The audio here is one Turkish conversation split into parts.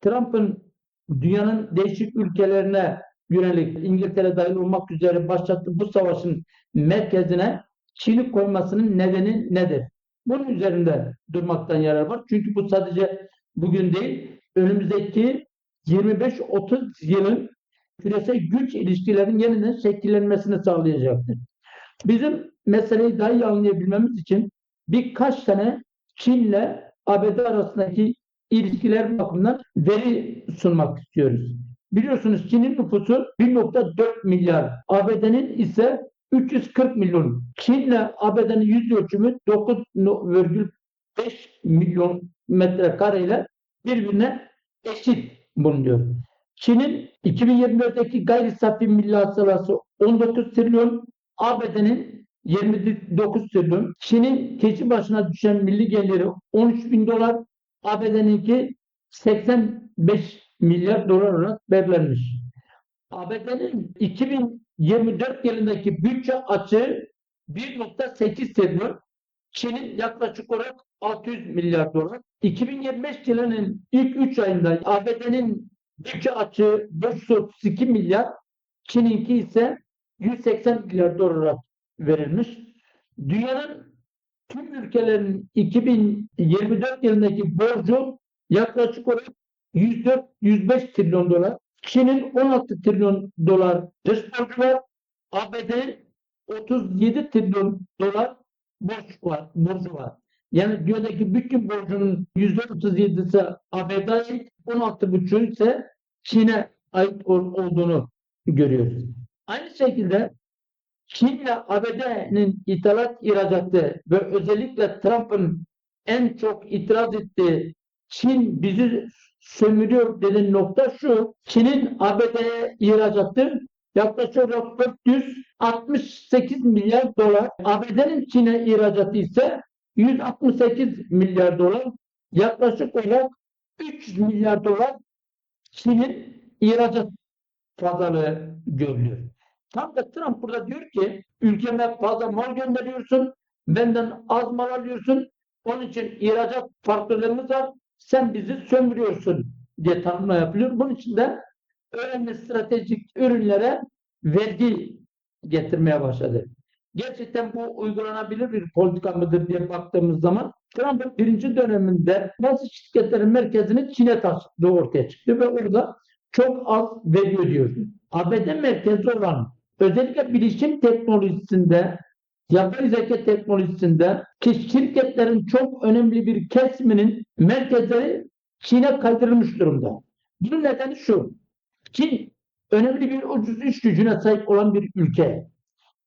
Trump'ın dünyanın değişik ülkelerine yönelik İngiltere dahil olmak üzere başlattığı bu savaşın merkezine Çin'i koymasının nedeni nedir? Bunun üzerinde durmaktan yarar var. Çünkü bu sadece bugün değil, önümüzdeki 25-30 yılın küresel güç ilişkilerinin yeniden şekillenmesini sağlayacaktır. Bizim meseleyi daha iyi anlayabilmemiz için birkaç tane Çin'le ABD arasındaki ilişkiler bakımından veri sunmak istiyoruz. Biliyorsunuz Çin'in nüfusu 1.4 milyar, ABD'nin ise 340 milyon. Çin'le ABD'nin yüz ölçümü 9,5 milyon metrekareyle birbirine eşit bulunuyor. Çin'in 2024'teki gayri safi milli hasılası 19 trilyon, ABD'nin 29 trilyon. Çin'in kişi başına düşen milli geliri 13 bin dolar, ABD'ninki 85 milyar dolar olarak belirlenmiş. ABD'nin 2024 yılındaki bütçe açığı 1.8 trilyon, Çin'in yaklaşık olarak 600 milyar dolar. 2025 yılının ilk 3 ayında ABD'nin bütçe açığı 532 milyar, Çin'inki ise 180 milyar dolar olarak verilmiş. Dünyanın tüm ülkelerin 2024 yılındaki borcu yaklaşık olarak 104-105 trilyon dolar. Çin'in 16 trilyon dolar dış borcu var. ABD'nin 37 trilyon dolar borç var, borcu var. Yani dünyadaki bütün borcunun %37'si ABD'ye ait, 16,5 ise Çin'e ait ol- olduğunu görüyoruz. Aynı şekilde Çin ile ABD'nin ithalat ihracatı ve özellikle Trump'ın en çok itiraz ettiği Çin bizi sömürüyor dediği nokta şu. Çin'in ABD'ye ihracatı yaklaşık olarak 468 milyar dolar. ABD'nin Çin'e ihracatı ise 168 milyar dolar. Yaklaşık olarak 300 milyar dolar Çin'in ihracat pazarlığı görülüyor. Tam da Trump burada diyor ki ülkeme fazla mal gönderiyorsun, benden az mal alıyorsun, onun için ihracat farklarımız var, sen bizi sömürüyorsun diye tanımla yapılıyor. Bunun için de önemli stratejik ürünlere vergi getirmeye başladı. Gerçekten bu uygulanabilir bir politika mıdır diye baktığımız zaman Trump'ın birinci döneminde bazı şirketlerin merkezini Çin'e taşıdığı ortaya çıktı ve orada çok az vergi ödüyordu. ABD merkezi olan özellikle bilişim teknolojisinde, yapay zeka teknolojisinde ki şirketlerin çok önemli bir kesiminin merkezleri Çin'e kaydırılmış durumda. Bunun nedeni şu. Çin önemli bir ucuz iş gücüne sahip olan bir ülke.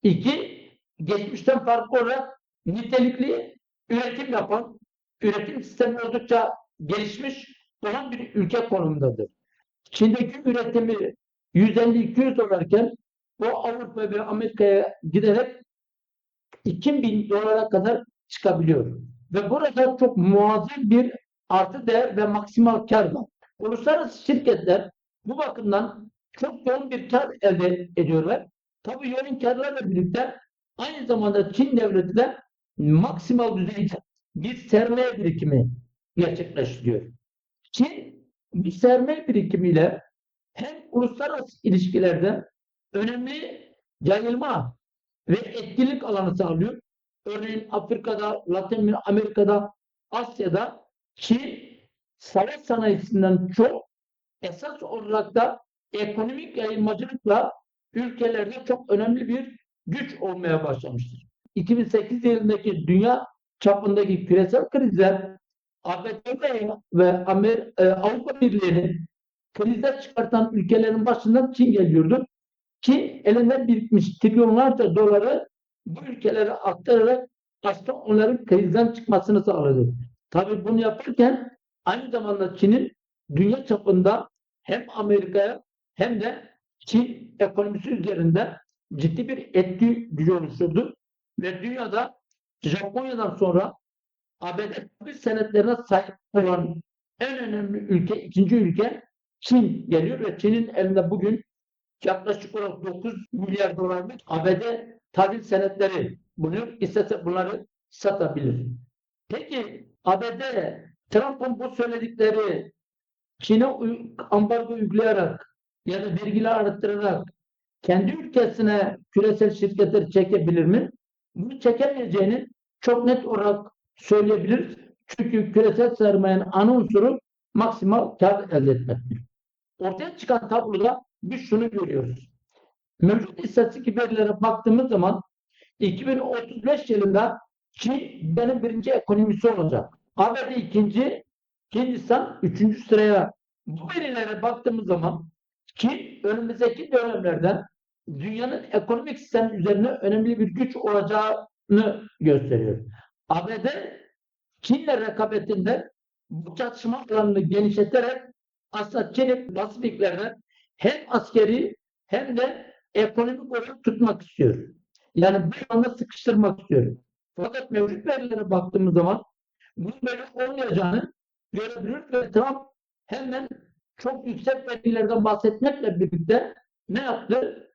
İki, geçmişten farklı olarak nitelikli üretim yapan, üretim sistemi oldukça gelişmiş olan bir ülke konumundadır. Çin'deki üretimi 150-200 dolarken bu Avrupa ve Amerika'ya giderek 2000 dolara kadar çıkabiliyor. Ve burada çok muazzam bir artı değer ve maksimal kar var. Uluslararası şirketler bu bakımdan çok yoğun bir kar elde ediyorlar. Tabii yoğun karlarla birlikte aynı zamanda Çin devleti de maksimal düzeyde bir sermaye birikimi gerçekleştiriyor. Çin bir sermaye birikimiyle hem uluslararası ilişkilerde önemli yayılma ve etkilik alanı sağlıyor. Örneğin Afrika'da, Latin Amerika'da, Asya'da Çin savaş sanayisinden çok esas olarak da ekonomik yayılmacılıkla ülkelerde çok önemli bir güç olmaya başlamıştır. 2008 yılındaki dünya çapındaki küresel krizler ABD ve Amer e, Avrupa Birliği'nin krizler çıkartan ülkelerin başından Çin geliyordu. Çin elinden birikmiş trilyonlarca doları bu ülkelere aktararak aslında onların krizden çıkmasını sağladı. Tabii bunu yaparken aynı zamanda Çin'in dünya çapında hem Amerika'ya hem de Çin ekonomisi üzerinde ciddi bir etki gücü oluşturdu. Ve dünyada Japonya'dan sonra ABD senetlerine sahip olan en önemli ülke, ikinci ülke Çin geliyor ve Çin'in elinde bugün yaklaşık olarak 9 milyar dolarlık ABD tahvil senetleri bulunuyor. İstese bunları satabilir. Peki ABD Trump'ın bu söyledikleri Çin'e ambargo uygulayarak ya da vergiler arttırarak kendi ülkesine küresel şirketleri çekebilir mi? Bunu çekemeyeceğini çok net olarak söyleyebiliriz. Çünkü küresel sermayenin ana unsuru maksimal kar elde etmektir. Ortaya çıkan tabloda biz şunu görüyoruz. Mevcut istatistik verilere baktığımız zaman 2035 yılında Çin benim birinci ekonomisi olacak. ABD ikinci, Hindistan üçüncü sıraya. Bu verilere baktığımız zaman Çin önümüzdeki dönemlerde dünyanın ekonomik sistemi üzerine önemli bir güç olacağını gösteriyor. ABD Çin'le rekabetinde bu çatışma alanını genişleterek aslında Çin'i Pasifiklerden hem askeri hem de ekonomik olarak tutmak istiyor. Yani bu anda sıkıştırmak istiyor. Fakat mevcut verilere baktığımız zaman bunun böyle olmayacağını görebiliriz ve Trump hemen çok yüksek vergilerden bahsetmekle birlikte ne yaptı?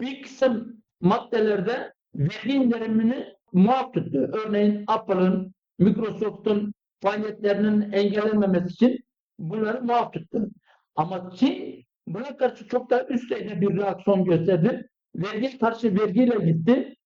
Bir kısım maddelerde vergi indirimini muaf tuttu. Örneğin Apple'ın, Microsoft'un faaliyetlerinin engellenmemesi için bunları muaf tuttu. Ama Çin buna karşı çok daha üst düzeyde bir reaksiyon gösterdi. Vergiye karşı vergiyle gitti.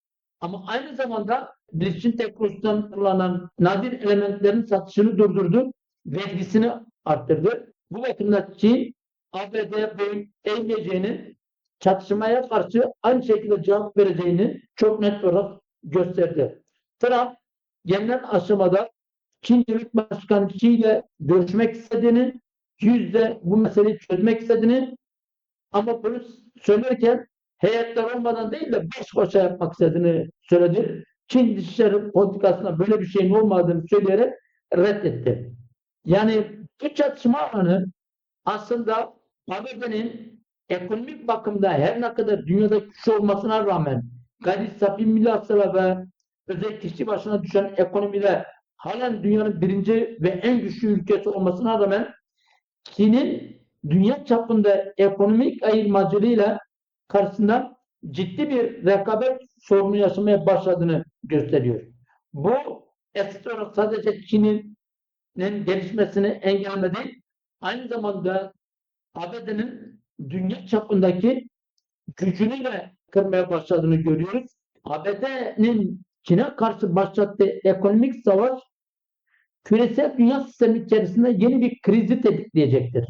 Ama aynı zamanda bilişim teknolojisinden kullanılan nadir elementlerin satışını durdurdu. Vergisini arttırdı. Bu bakımdan Çin ABD'ye boyun eğmeyeceğini, çatışmaya karşı aynı şekilde cevap vereceğini çok net olarak gösterdi. Trump gelinen aşamada Çin Devlet Başkanı Xi ile görüşmek istediğini, yüzde bu meseleyi çözmek istediğini ama bunu söylerken heyetler olmadan değil de baş başa yapmak istediğini söyledi. Çin Dışişleri politikasında böyle bir şeyin olmadığını söyleyerek reddetti. Yani bu çatışma alanı aslında ABD'nin ekonomik bakımda her ne kadar dünyada güçlü olmasına rağmen gayri safi milli hasıla ve özel kişi başına düşen ekonomide halen dünyanın birinci ve en güçlü ülkesi olmasına rağmen Çin'in dünya çapında ekonomik ayırmacılığıyla karşısında ciddi bir rekabet sorunu yaşamaya başladığını gösteriyor. Bu esas olarak sadece Çin'in gelişmesini engelledi. Aynı zamanda ABD'nin dünya çapındaki gücünü de kırmaya başladığını görüyoruz. ABD'nin Çin'e karşı başlattığı ekonomik savaş küresel dünya sistemi içerisinde yeni bir krizi tetikleyecektir.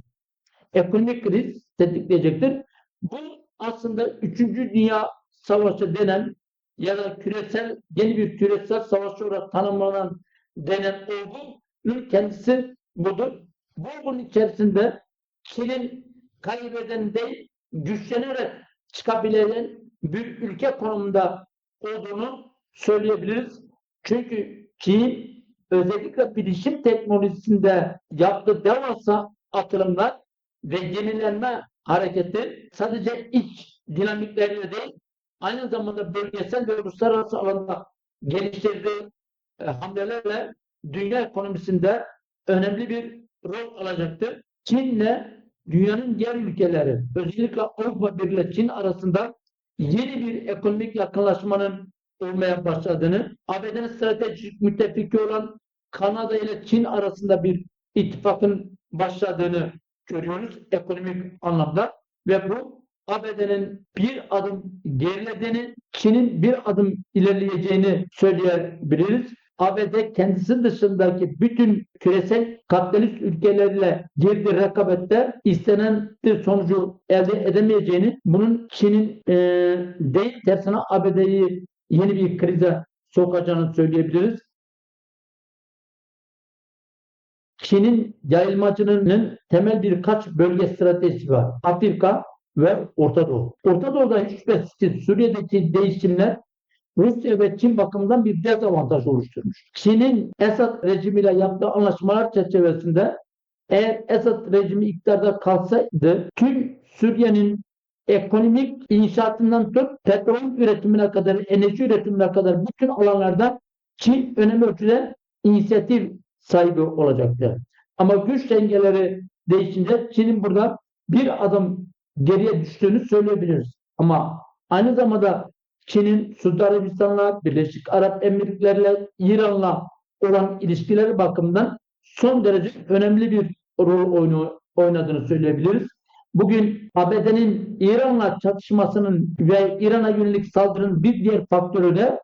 Ekonomik kriz tetikleyecektir. Bu aslında 3. Dünya Savaşı denen ya da küresel yeni bir küresel savaş olarak tanımlanan denen olgunun kendisi budur. Bu olgunun içerisinde Çin'in kaybeden değil, güçlenerek çıkabilen bir ülke konumunda olduğunu söyleyebiliriz. Çünkü Çin özellikle bilişim teknolojisinde yaptığı devasa atılımlar ve yenilenme hareketi sadece iç dinamikleriyle değil, aynı zamanda bölgesel ve uluslararası alanda geliştirdiği e, hamlelerle dünya ekonomisinde önemli bir rol alacaktır. Çin'le dünyanın diğer ülkeleri, özellikle Avrupa Birliği Çin arasında yeni bir ekonomik yakınlaşmanın olmaya başladığını, ABD'nin stratejik müttefiki olan Kanada ile Çin arasında bir ittifakın başladığını görüyoruz ekonomik anlamda ve bu ABD'nin bir adım gerilediğini, Çin'in bir adım ilerleyeceğini söyleyebiliriz. ABD kendisi dışındaki bütün küresel kapitalist ülkelerle girdiği rekabette istenen bir sonucu elde edemeyeceğini, bunun Çin'in e, değil tersine ABD'yi yeni bir krize sokacağını söyleyebiliriz. Çin'in yayılmacılığının temel birkaç bölge stratejisi var. Afrika ve Orta Doğu. Orta Doğu'da hiç şüphesiz Suriye'deki değişimler Rusya ve Çin bakımından bir dezavantaj oluşturmuş. Çin'in Esad rejimiyle yaptığı anlaşmalar çerçevesinde eğer Esad rejimi iktidarda kalsaydı tüm Suriye'nin ekonomik inşaatından tut petrol üretimine kadar, enerji üretimine kadar bütün alanlarda Çin önemli ölçüde inisiyatif sahibi olacaktı. Ama güç dengeleri değişince Çin'in burada bir adım geriye düştüğünü söyleyebiliriz. Ama aynı zamanda Çin'in Suudi Arabistan'la, Birleşik Arap Emirlikleri'yle, İran'la olan ilişkileri bakımından son derece önemli bir rol oynadığını söyleyebiliriz. Bugün ABD'nin İran'la çatışmasının ve İran'a yönelik saldırının bir diğer faktörü de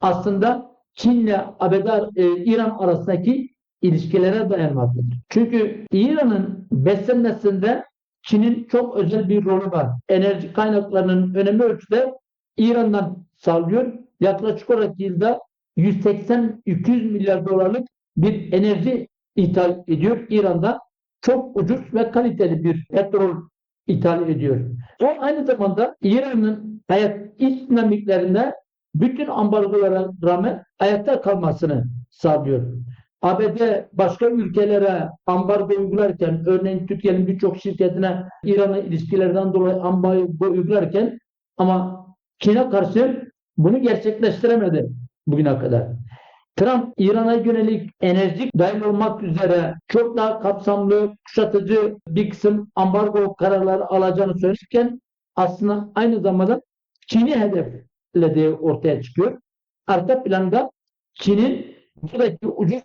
aslında Çin'le ABD, e, İran arasındaki ilişkilere dayanmaktadır. Çünkü İran'ın beslenmesinde Çin'in çok özel bir rolü var. Enerji kaynaklarının önemli ölçüde İran'dan sağlıyor. Yaklaşık olarak yılda 180-200 milyar dolarlık bir enerji ithal ediyor İran'da. Çok ucuz ve kaliteli bir petrol ithal ediyor. O aynı zamanda İran'ın hayat iç dinamiklerinde bütün ambargolara rağmen ayakta kalmasını sağlıyor. ABD başka ülkelere ambargo uygularken, örneğin Türkiye'nin birçok şirketine İran'la ilişkilerden dolayı ambargo uygularken ama Çin'e karşı bunu gerçekleştiremedi bugüne kadar. Trump İran'a yönelik enerji dahil olmak üzere çok daha kapsamlı, kuşatıcı bir kısım ambargo kararları alacağını söylerken aslında aynı zamanda Çin'i hedeflediği ortaya çıkıyor. Arka planda Çin'in buradaki ucuz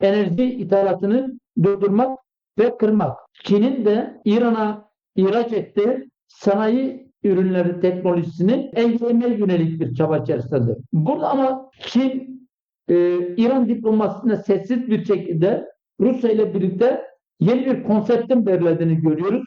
enerji ithalatını durdurmak ve kırmak. Çin'in de İran'a ihraç ettiği sanayi ürünleri teknolojisini engellemeye yönelik bir çaba içerisindedir. Burada ama Çin e, İran diplomasisinde sessiz bir şekilde Rusya ile birlikte yeni bir konseptin belirlediğini görüyoruz.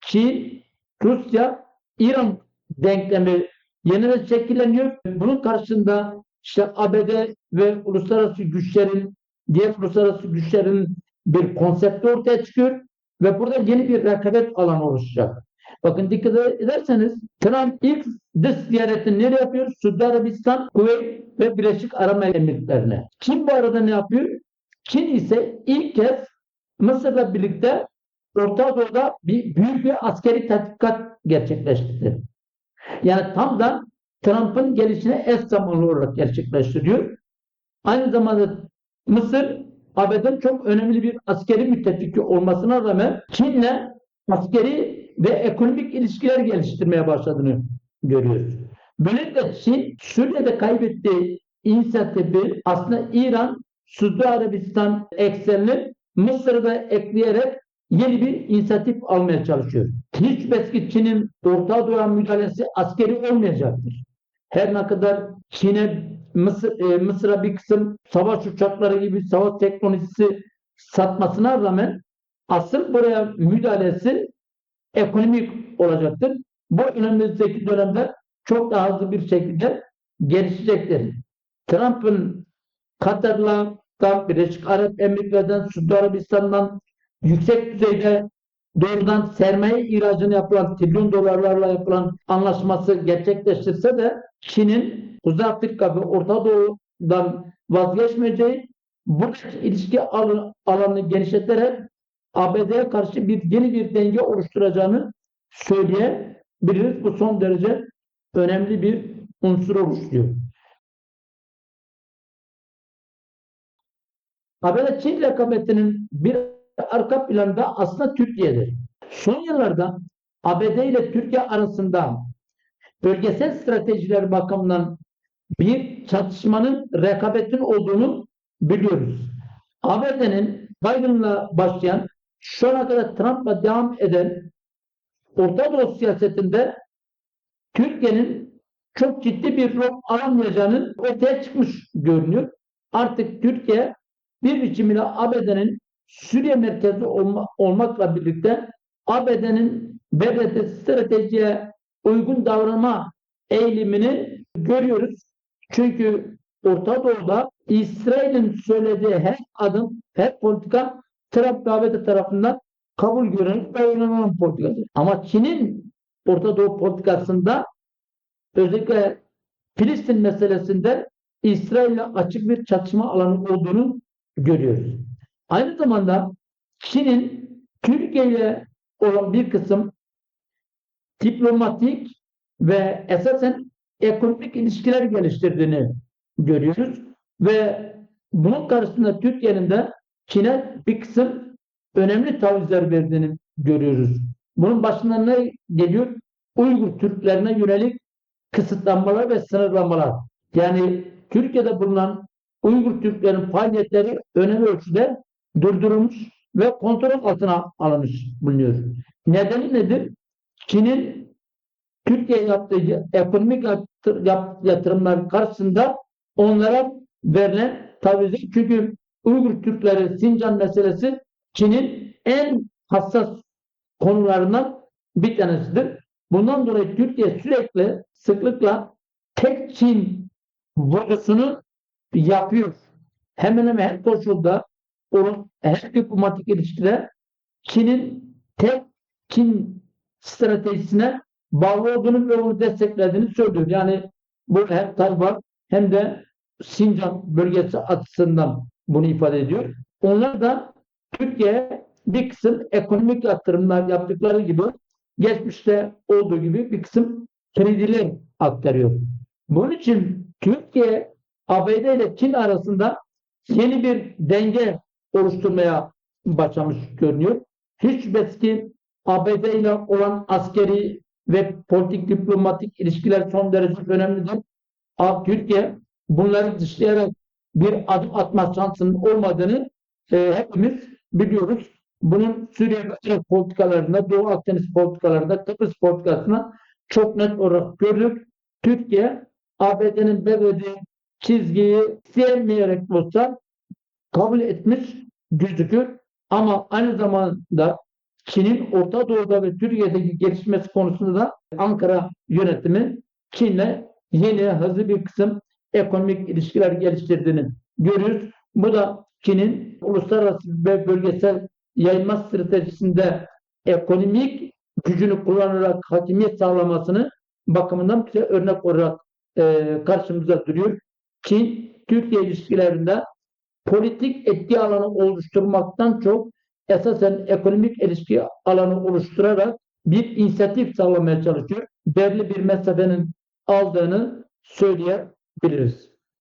Çin, Rusya, İran denklemi yeniden şekilleniyor. Bunun karşısında işte ABD ve uluslararası güçlerin, diğer uluslararası güçlerin bir konsepti ortaya çıkıyor ve burada yeni bir rekabet alanı oluşacak. Bakın dikkat ederseniz Trump ilk dış ziyaretini nereye yapıyor? Suudi Arabistan, Kuveyt ve Birleşik Arap Emirlikleri'ne. Çin bu arada ne yapıyor? Çin ise ilk kez Mısır'la birlikte Orta Doğu'da bir büyük bir askeri tatbikat gerçekleştirdi. Yani tam da Trump'ın gelişine eş zamanlı olarak gerçekleştiriyor. Aynı zamanda Mısır ABD'nin çok önemli bir askeri müttefiki olmasına rağmen Çin'le askeri ve ekonomik ilişkiler geliştirmeye başladığını görüyoruz. Böylelikle Çin Suriye'de kaybettiği inisiyatifi aslında İran, Suudi Arabistan eksenini Mısır'da ekleyerek yeni bir inisiyatif almaya çalışıyor. Hiç şüphesiz Çin'in Orta Doğu'ya müdahalesi askeri olmayacaktır. Her ne kadar Çin'e Mısır, e, Mısır'a bir kısım savaş uçakları gibi savaş teknolojisi satmasına rağmen asıl buraya müdahalesi ekonomik olacaktır. Bu önümüzdeki dönemde çok daha hızlı bir şekilde gelişecektir. Trump'ın Katar'la Birleşik Arap Emirlikleri'den, Suudi Arabistan'dan yüksek düzeyde doğrudan sermaye ihracını yapılan, trilyon dolarlarla yapılan anlaşması gerçekleştirse de Çin'in Kuzey Afrika ve Orta Doğu'dan vazgeçmeyeceği bu ilişki alanını genişleterek ABD'ye karşı bir yeni bir denge oluşturacağını söyleyebiliriz. Bu son derece önemli bir unsur oluşturuyor. ABD Çin rekabetinin bir arka planda aslında Türkiye'dir. Son yıllarda ABD ile Türkiye arasında bölgesel stratejiler bakımından bir çatışmanın rekabetin olduğunu biliyoruz. ABD'nin Biden'la başlayan şu ana kadar Trump'la devam eden Orta Doğu siyasetinde Türkiye'nin çok ciddi bir rol alamayacağının ortaya çıkmış görünüyor. Artık Türkiye bir biçimiyle ABD'nin Suriye merkezi olma, olmakla birlikte ABD'nin belirlediği stratejiye uygun davranma eğilimini görüyoruz. Çünkü Orta Doğu'da İsrail'in söylediği her adım, her politika Trump ve ABD tarafından kabul görülmüş ve oynanan politikadır. Ama Çin'in Orta Doğu politikasında özellikle Filistin meselesinde İsrail'le açık bir çatışma alanı olduğunu görüyoruz. Aynı zamanda Çin'in Türkiye ile olan bir kısım diplomatik ve esasen ekonomik ilişkiler geliştirdiğini görüyoruz. Ve bunun karşısında Türkiye'nin de Çin'e bir kısım önemli tavizler verdiğini görüyoruz. Bunun başından ne geliyor? Uygur Türklerine yönelik kısıtlanmalar ve sınırlamalar. Yani Türkiye'de bulunan Uygur Türklerin faaliyetleri önemli ölçüde durdurulmuş ve kontrol altına alınmış bulunuyor. Nedeni nedir? Çin'in Türkiye yaptığı ekonomik yatırımlar karşısında onlara verilen tavizi çünkü Uygur Türkleri Sincan meselesi Çin'in en hassas konularından bir tanesidir. Bundan dolayı Türkiye sürekli sıklıkla tek Çin vurgusunu yapıyor. Hemen hemen her koşulda onun her diplomatik ilişkide Çin'in tek Çin stratejisine bağlı olduğunu ve onu desteklediğini söylüyor. Yani bu hem Tayvan hem de Sincan bölgesi açısından bunu ifade ediyor. Onlar da Türkiye'ye bir kısım ekonomik yatırımlar yaptıkları gibi geçmişte olduğu gibi bir kısım krediler aktarıyor. Bunun için Türkiye ABD ile Çin arasında yeni bir denge oluşturmaya başlamış görünüyor. Hiç şüphesiz ki ABD ile olan askeri ve politik diplomatik ilişkiler son derece önemlidir. Türkiye bunları dışlayarak bir adım atma şansının olmadığını e, hepimiz biliyoruz. Bunun Suriye Irak politikalarında, Doğu Akdeniz politikalarında, Kıbrıs politikasına çok net olarak gördük. Türkiye ABD'nin belirlediği çizgiyi sevmeyerek olsa kabul etmiş gözükür. Ama aynı zamanda Çin'in Orta Doğu'da ve Türkiye'deki gelişmesi konusunda da Ankara yönetimi Çin'le yeni hızlı bir kısım ekonomik ilişkiler geliştirdiğini görüyoruz. Bu da Çin'in uluslararası ve bölgesel yayılma stratejisinde ekonomik gücünü kullanarak hakimiyet sağlamasını bakımından bize örnek olarak e, karşımıza duruyor. Çin, Türkiye ilişkilerinde politik etki alanı oluşturmaktan çok esasen ekonomik ilişki alanı oluşturarak bir inisiyatif sağlamaya çalışıyor. Belli bir mesafenin aldığını söyleyebiliriz. Biliriz.